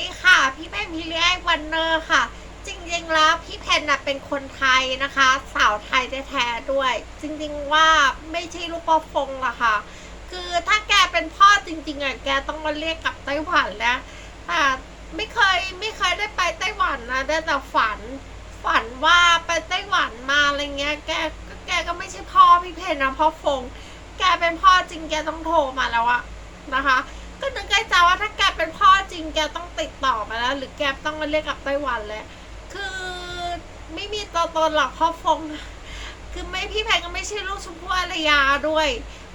ดีค่ะ พี่แป้งพี่เลี้ยวันเนอร์ค่ะ จริงๆแล้วพี่เพนน่ะเป็นคนไทยนะคะ สาวไทยแท้ๆด้วย จริงๆว่าไม่ใช่ลูกปอฟงหรอกค่ะ คือถ้าแกเป็นพ่อจริงๆอะแกต้องมาเรียกกลับไต้หวันแล้วแต่ไม่เคยไม่เคยได้ไปไต้หวันนะได้แต่ฝัน ฝันว่าไปไต้หวันมาอะไรเงี้ยแกก็แกก็ไม่ใช่พ่อพี่เพนนะพ่อฟง แกเป็นพ่อจริงแกต้องโทรมาแล้วอะนะคะ ก็นึกในใจว่าถ้าแกเป็นพ่อจริงแกต้องติดต่อมาแล้ว หรือแกต้องมาเรียกกลับไต้หวันเลยคือไม่มีตัวตนหรอกพ่อฟง คือไม่พี่แพนก็ไม่ใช่ลูกชมพู่อารยาด้วย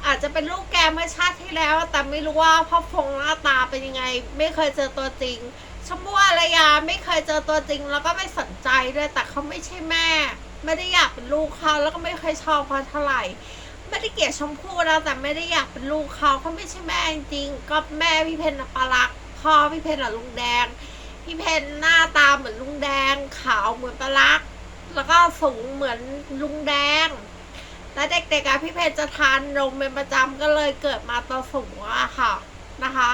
อาจจะเป็นลูกแกเมื่อชาติที่แล้ว แต่ไม่รู้ว่าพ่อฟงหน้าตาเป็นยังไง ไม่เคยเจอตัวจริง ชมพู่อารยาไม่เคยเจอตัวจริง แล้วก็ไม่สนใจด้วยแต่เขาไม่ใช่แม่ ไม่ได้อยากเป็นลูกเขาแล้วก็ไม่เคยชอบเขาเท่าไหร่ ไม่ได้เกลียดชมพู่นะแต่ไม่ได้อยากเป็นลูกเขาเขาไม่ใช่แม่จริงๆก็แม่พี่เพนน่ะปลารักพ่อพี่เพนน่ะลุงแดง พี่เพนหน้าตาเหมือนลุงแดง ขาวเหมือนปลารักแล้วก็สูงเหมือนลุงแดงและเด็กๆอะพี่เพนจะทานนมเป็นประจำก็เลยเกิดมาตัวสูงอะค่ะนะคะ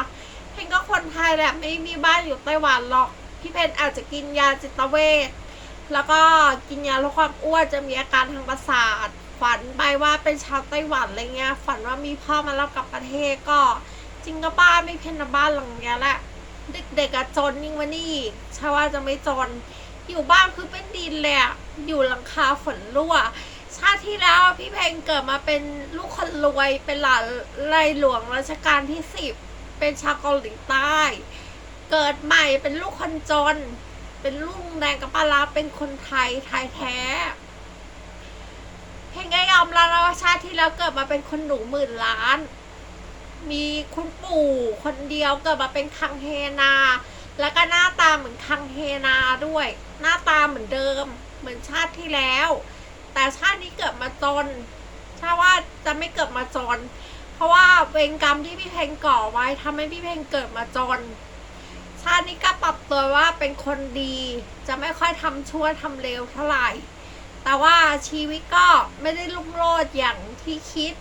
เพนก็คนไทยแหละไม่มีบ้านอยู่ไต้หวันหรอกพี่เพนอาจจะกินยาจิตเวชแล้วก็กินยาลดความอ้วนจะมีอาการทางประสาท ฝันไปว่าเป็นชาวไต้หวันอะไรเงี้ย ฝันว่ามีพ่อมารับกลับประเทศก็ จริงก็บ้านไม่เพ้นนบ้านหลังเนี้ยแหละเด็กๆอะจนยิ่งว่านี่ช่ว่าจะไม่จน อยู่บ้านคือเป็นดินเลยอะอยู่หลังคาฝนรั่ว ชาติที่แล้วพี่เพงเกิดมาเป็นลูกคนรวยเป็นหลานในหลวงรัชกาลที่สิบเป็นชาวเกาหลีใต้ เกิดใหม่เป็นลูกคนจน เป็นลูกแดงกับปลาราเป็นคนไทยไทยแท้ อมรับแล้วว่าชาติที่แล้วเกิดมาเป็นคนหนูหมื่นล้าน มีคุณปู่คนเดียวเกิดมาเป็นคังเฮนา แล้วก็หน้าตาเหมือนคังเฮนาด้วย หน้าตาเหมือนเดิม เหมือนชาติที่แล้ว แต่ชาตินี้เกิดมาจนถ้าว่าจะไม่เกิดมาจน เพราะว่าเวรกรรมที่พี่เพลงก่อไว้ทำให้พี่เพลงเกิดมาจน ชาตินี้ก็ปรับตัวว่าเป็นคนดี จะไม่ค่อยทำชั่วทำเลวเท่าไหร่ แต่ว่าชีวิตก็ไม่ได้ลุ่งโรดอย่างที่คิด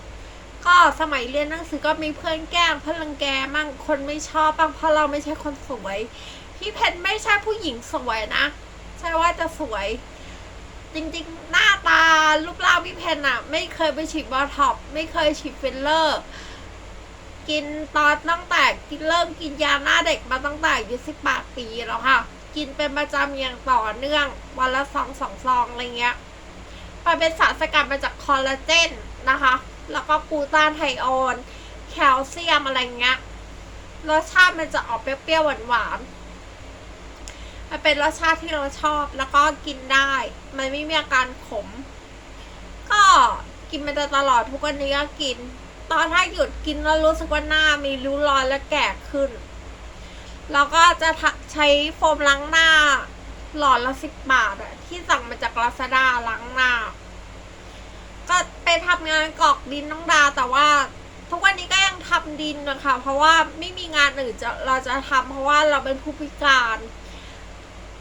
ก็สมัยเรียนหนังสือก็มีเพื่อนแกล้งเพื่อนรังแกมั่งคนไม่ชอบบ้างเพราะเราไม่ใช่คนสวย พี่เพนไม่ใช่ผู้หญิงสวยนะใช่ว่าจะสวย จริงๆ หน้าตารูปร่างพี่เพนอะไม่เคยไปฉีดบอท็อกไม่เคยฉีดฟิลเลอร์ กินตอนตั้งแต่กินเริ่มกินยาหน้าเด็กมาตั้งแต่อายุสิบแปดปีแล้วค่ะ กินเป็นประจำอย่างต่อเนื่อง วันละสองสองซองอะไรเงี้ย มันเป็นสารสกัดมาจากคอลลาเจนนะคะ แล้วก็กูตานไทโอนแคลเซียมอะไรเงี้ย รสชาติมันจะออกเปรี้ยวๆหวานๆ มันเป็นรสชาติที่เราชอบแล้วก็กินได้ มันไม่มีอาการขม ก็กินมาตลอดทุกวันนี้ก็กิน ตอนถ้าหยุดกินแล้วรู้สึกว่าหน้ามีริ้วรอยและแก่ขึ้น แล้วก็จะใช้โฟมล้างหน้าหลอดละสิบบาทอะที่สั่งมาจากลาซาด้าล้างหน้า ไปทำงานกรอกดินน้องดา แต่ว่าทุกวันนี้ก็ยังทำดินนะคะ เพราะว่าไม่มีงานอื่นจะเราจะทำเพราะว่าเราเป็นผู้พิการ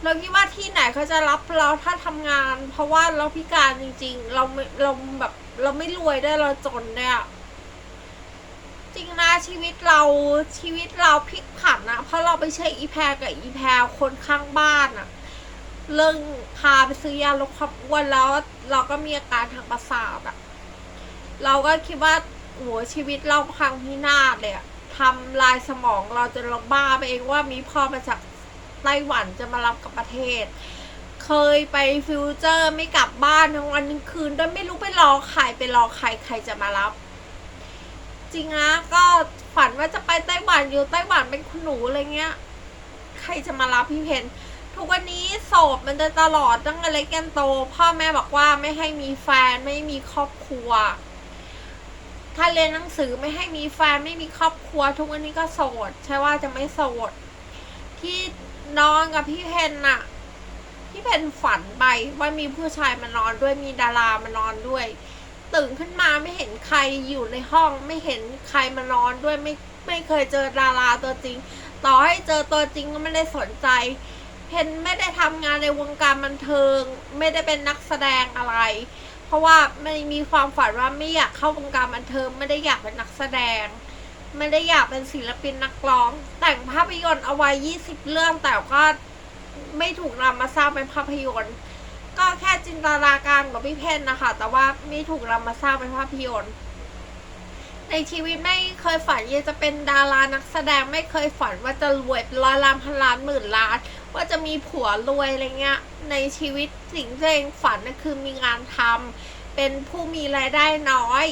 เราคิดว่าที่ไหนเขาจะรับเราถ้าทำงาน เพราะว่าเราพิการจริง ๆ เราไม่เราแบบเราไม่รวยได้เราจนเนี่ยจริงนะชีวิตเราชีวิตเราพลิกผันนะเพราะเราไปใช้อีแพรกับอีแพรคนข้างบ้านอะเรื่องพาไปซื้อยาลดความอ้วนแล้ว เราก็มีอาการทางประสาทอะ เราก็คิดว่าโหัวชีวิตเราพังพินาศเลยอะทำลายสมองเราจะเราบ้าไปเองว่ามีพ่อมาจากไต้หวันจะมารับกับประเทศ เคยไปฟิวเจอร์ไม่กลับบ้านทั้งวันทั้งคืนด้วยไม่รู้ไปรอใครไปรอใครใครจะมารับ จริงนะก็ฝันว่าจะไปไต้หวันอยู่ไต้หวันเป็นคุณหนูอะไรเงี้ย ใครจะมารับพี่เพนทุกวันนี้โสดมันจะตลอดตั้งแต่เล็กยันโต พ่อแม่บอกว่าไม่ให้มีแฟนไม่มีครอบครัว ถ้าเรียนหนังสือไม่ให้มีแฟนไม่มีครอบครัว ทุกวันนี้ก็โสด ใช่ว่าจะไม่โสด ที่นอนกับพี่เพนน่ะ พี่เพนฝันไปว่ามีผู้ชายมานอนด้วยมีดารามานอนด้วย ตื่นขึ้นมาไม่เห็นใครอยู่ในห้อง ไม่เห็นใครมานอนด้วยไม่ไม่เคยเจอดาราตัวจริง ต่อให้เจอตัวจริงก็ไม่ได้สนใจ เพนไม่ได้ทำงานในวงการบันเทิง ไม่ได้เป็นนักแสดงอะไร เพราะว่าไม่มีความฝันว่าไม่อยากเข้าวงการบันเทิงไม่ได้อยากเป็นนักแสดง ไม่ได้อยากเป็นศิลปินนักร้อง แต่งภาพยนตร์เอาไว้ยี่สิบเรื่องแต่ก็ไม่ถูกนำมาสร้างเป็นภาพยนตร์ ก็แค่จินตนาการของพี่เพนนะคะ แต่ว่าไม่ถูกนำมาสร้างเป็นภาพยนตร์ ในชีวิตไม่เคยฝันอยากจะเป็นดารานักแสดงไม่เคยฝันว่าจะรวยร้อยล้านพันล้านหมื่นล้าน ว่าจะมีผัวรวยอะไรเงี้ย ในชีวิตสิ่งที่ตัวเองฝันก็คือมีงานทำเป็นผู้มีรายได้น้อย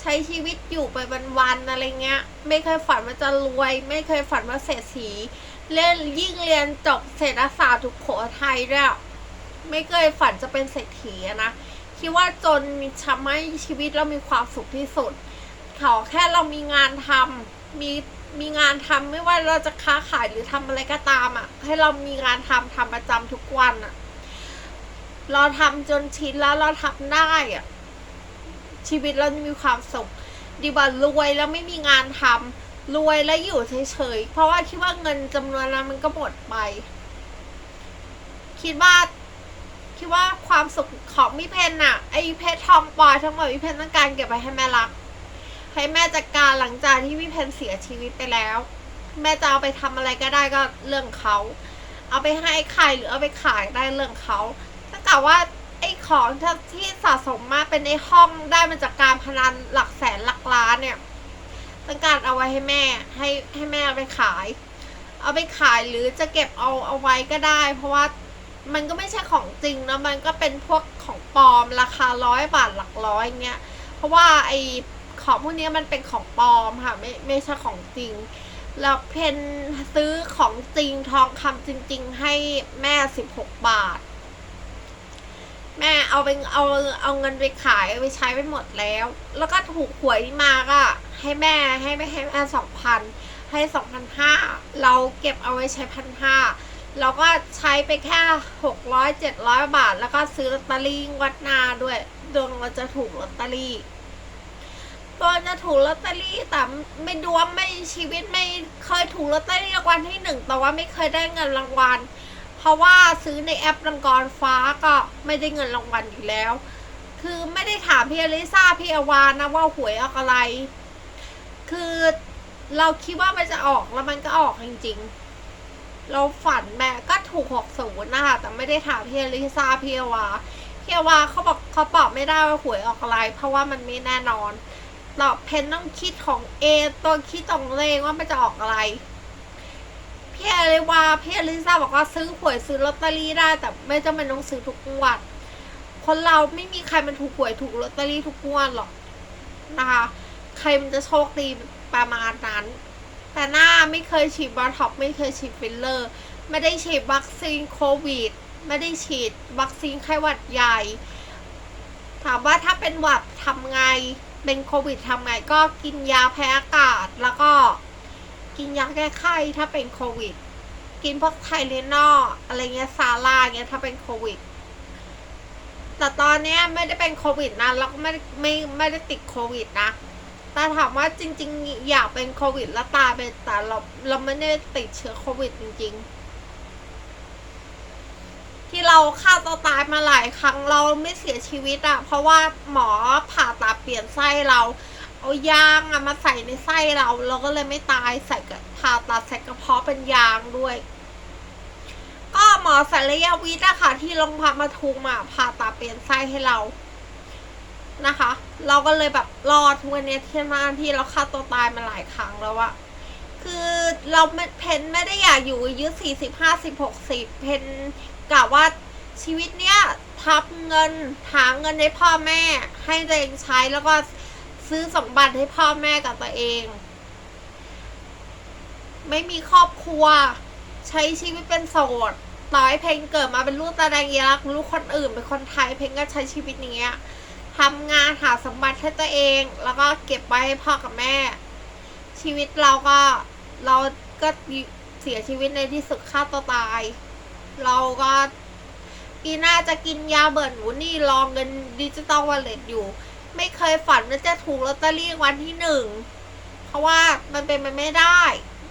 ใช้ชีวิตอยู่ไปวันๆอะไรเงี้ย ไม่เคยฝันว่าจะรวย ไม่เคยฝันว่าเศรษฐีเล่นยิ่งเรียนจบเศรษฐศาสตร์ทุกโขทัยด้วยไม่เคยฝันจะเป็นเศรษฐีนะ คิดว่าจนมีทำให้ชีวิตเรามีความสุขที่สุดขอแค่เรามีงานทำมีมีงานทำไม่ว่าเราจะค้าขายหรือทำอะไรก็ตามอะ ให้เรามีงานทำทำประจำทุกวันอะ เราทำจนชินแล้วเราทำได้อะ ชีวิตเราจะมีความสุข ดีกว่ารวยแล้วไม่มีงานทำรวยแล้วอยู่เฉยๆเพราะว่าคิดว่าเงินจำนวนนั้นมันก็หมดไป คิดว่า คิดว่าความสุขของพี่เพนน่ะไอ้เพชรทองปอยทั้งหมดพี่เพนต้องการเก็บไว้ให้แม่รัก ให้แม่จัดการหลังจากที่พี่เพนเสียชีวิตไปแล้ว แม่จะเอาไปทำอะไรก็ได้ก็เรื่องเขา เอาไปให้ใครหรือเอาไปขายได้เรื่องเขาถ้าเกิดว่าไอ้ของที่สะสมมาเป็นในห้องได้มาจากการพนันหลักแสนหลักล้านเนี่ยต้องการเอาไว้ให้แม่ให้ให้แม่เอาไปขาย เอาไปขายหรือจะเก็บเอาเอาไว้ก็ได้ เพราะว่า มันก็ไม่ใช่ของจริงนะมันก็เป็นพวกของปลอมราคาร้อยบาทหลักร้อยเงี้ย เพราะว่าไอของพวกนี้มันเป็นของปลอมค่ะไม่ไม่ใช่ของจริง แล้วเพนซื้อของจริงทองคำจริง ๆ ให้แม่สิบหกบาท แม่เอาไปเอาเอาเงินไปขายไปใช้ไปหมดแล้ว แล้วก็ถูกหวยมาก็ให้แม่ให้แม่ให้แม่สองพันให้สองพันห้าเราเก็บเอาไว้ใช้พันห้า เราก็ใช้ไปแค่หกร้อยเจ็ดร้อยบาท แล้วก็ซื้อลอตเตอรี่วัดนาด้วย ดวงเราจะถูกลอตเตอรี่ตัวจะถูกลอตเตอรี่แต่ไม่ดวงไม่ชีวิตไม่เคยถูกลอตเตอรี่รางวัลที่หนึ่งแต่ว่าไม่เคยได้เงินรางวัล เพราะว่าซื้อในแอปรังกรฟ้าก็ไม่ได้เงินรางวัลอยู่แล้ว คือไม่ได้ถามพี่อลิซ่าพี่อวานนะว่าหวยออกอะไร คือเราคิดว่ามันจะออกแล้วมันก็ออกจริงๆ เราฝันแม่ก็ถูกหกศูนย์นะคะแต่ไม่ได้ถามพี่อลิซ่าพี่วาพี่วาเขาบอกเขาบอกไม่ได้ว่าหวยออกอะไร เพราะว่ามันไม่แน่นอนตอบเพนต้องคิดของเอตัวคิดของเองว่ามันจะออกอะไรพี่อลิวาพี่อลิซ่าบอกว่าซื้อหวยซื้อลอตเตอรี่ได้ แต่ไม่จำเป็นต้องซื้อทุกงวด คนเราไม่มีใครมันถูกหวยถูกลอตเตอรี่ทุกงวดหรอกนะคะ ใครมันจะโชคดีประมาณนั้น แต่หน้าไม่เคยฉีดบอท็อกไม่เคยฉีดฟิลเลอร์ ไม่ได้ฉีดวัคซีนโควิด ไม่ได้ฉีดวัคซีนไข้หวัดใหญ่ ถามว่าถ้าเป็นหวัดทำไง เป็นโควิดทำไง ก็กินยาแพ้อากาศ แล้วก็กินยาแก้ไข้ถ้าเป็นโควิด กินพวกไทเลนอลอะไรเงี้ยซาร่าเงี้ยถ้าเป็นโควิด แต่ตอนนี้ไม่ได้เป็นโควิดนะแล้วก็ไม่ไม่ไม่ได้ติดโควิดนะ ต่ถามว่าจริง ๆ อยากเป็นโควิดแล้วตายไปแต่เราเราไม่ได้ติดเชื้อโควิดจริง ๆ ที่เราฆ่าตัวตายมาหลายครั้งเราไม่เสียชีวิตอะเพราะว่าหมอผ่าตัดเปลี่ยนไส้เราเอายางอะมาใส่ในไส้เรา เราก็เลยไม่ตายใส่กับผ่าตัดใส่กระเพาะเป็นยางด้วย ก็หมอศัลยวิทย์อะค่ะที่โรงพยาบาลทุมอะผ่าตัดเปลี่ยนไส้ให้เรา นะคะ เราก็เลยแบบรอดทุกวันเนี้ยที่มาที่เราฆ่าตัวตายมาหลายครั้งแล้วอะคือเราเพนไม่ได้อยากอยู่อายุสี่สิบห้าสิบหกสิบเพนกะว่าชีวิตเนี้ยทับเงินหาเงินให้พ่อแม่ ให้ตัวเองใช้แล้วก็ซื้อสมบัติให้พ่อแม่กับตัวเอง ไม่มีครอบครัว ใช้ชีวิตเป็นโสดต่อให้เพลงเกิดมาเป็นลูกตาแดงยักลูกคนอื่นเป็นคนไทยเพลงก็ใช้ชีวิตอย่างเงี้ย ทำงานหาสมบัติให้ตัวเอง แล้วก็เก็บไว้ให้พ่อกับแม่ ชีวิตเราก็เราก็เสียชีวิตในที่สุดฆ่าตัวตาย เราก็ปีน้าจะกินยาเบิร์นหนูนี่ลองเงินดิจิตอลวอลเล็ตอยู่ ไม่เคยฝันว่าจะถูกลอตเตอรี่วันที่หนึ่ง เพราะว่ามันเป็นไปไม่ได้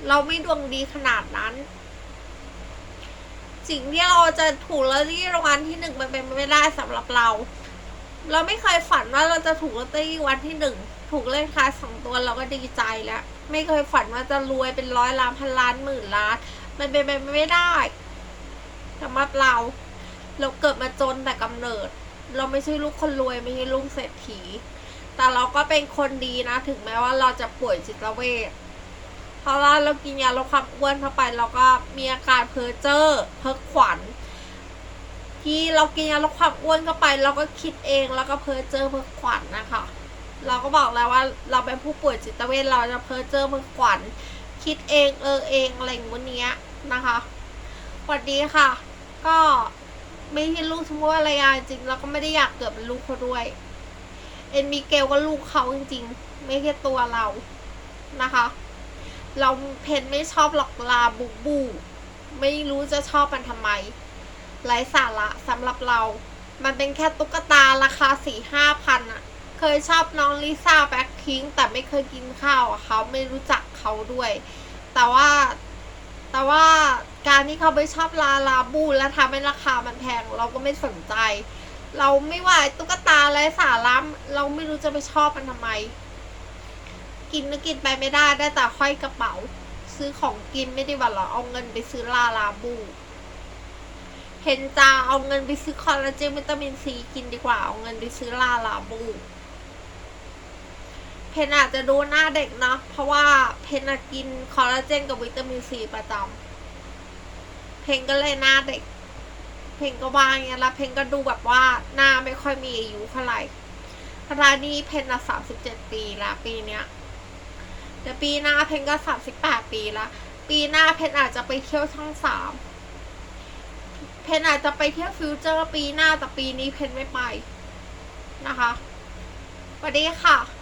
เราไม่ดวงดีขนาดนั้น สิ่งที่เราจะถูกลอตเตอรี่รางวัลที่หนึ่งมันเป็นไปไม่ได้สำหรับเรา เราไม่เคยฝันว่าเราจะถูกลอตเตอรี่วันที่หนึ่งถูกเลขท้ายสองตัวเราก็ดีใจแล้ว ไม่เคยฝันว่าจะรวยเป็นร้อยล้านพันล้านหมื่นล้าน มันเป็นไปไม่ได้สำหรับเรา เราเกิดมาจนแต่กำเนิด เราไม่ใช่ลูกคนรวยไม่ใช่ลูกเศรษฐี แต่เราก็เป็นคนดีนะ ถึงแม้ว่าเราจะป่วยจิตเวชเพราะว่าเรากินยาลดความอ้วนเข้าไปเราก็มีอาการเพ้อเจ้อเพ้อขวัญ ที่เรากินยาลดความอ้วนเข้าไป เราก็คิดเองแล้วก็เพ้อเจ้อเพ้อขวัญนะคะ เราก็บอกแล้วว่าเราเป็นผู้ป่วยจิตเวชเราจะเพ้อเจ้อเพ้อขวัญคิดเองเออเองอะไรอย่างวันนี้ยนะคะสวัสดีค่ะ ก็ไม่ใช่ลูกสมมติว่อะไรอะจริงเราก็ไม่ได้อยากเกิดเป็นลูกเขาด้วย เอ็นมีเกลก็ลูกเขาจริงๆ ไม่ใช่ตัวเรานะคะ เราเพนไม่ชอบหลอกลาบุกบู ไม่รู้จะชอบมันทำไม ไร้สาระสำหรับเรา มันเป็นแค่ตุ๊กตาราคาสี่ห้าพันอะเคยชอบน้องลิซ่าแบ็คพิงแต่ไม่เคยกินข้าวเขาไม่รู้จักเขาด้วย แต่ว่า แต่ว่าการที่เขาไปชอบลาลาบูและทำให้ราคามันแพงเราก็ไม่สนใจ เราไม่ว่าตุ๊กตาไรสาระเราไม่รู้จะไปชอบมันทำไม กินก็กินไปไม่ได้ได้แต่ห้อยกระเป๋า ซื้อของกินไม่ได้ว่าเราเอาเงินไปซื้อลาลาบู เห็นจาเอาเงินไปซื้อคอลลาเจนวิตามินซีกินดีกว่า เอาเงินไปซื้อลาลาบู เพนอาจจะดูหน้าเด็กเนาะเพราะว่าเพนกินคอลลาเจนกับวิตามินซีประจำเพนก็เลยหน้าเด็ก เพนก็ว่าอย่างเงี้ยแล้วเพนก็ดูแบบว่าหน้าไม่ค่อยมีอายุเท่าไหร่ขณะนี้เพนอะสามสิบเจ็ดปีละปีเนี้ยแต่ปีหน้าเพนก็สามสิบแปดปีละปีหน้าเพนอาจจะไปเที่ยวช่องสาม เพนอาจจะไปเที่ยวฟิวเจอร์ปีหน้าแต่ปีนี้เพนไม่ไปนะคะสวัสดีค่ะ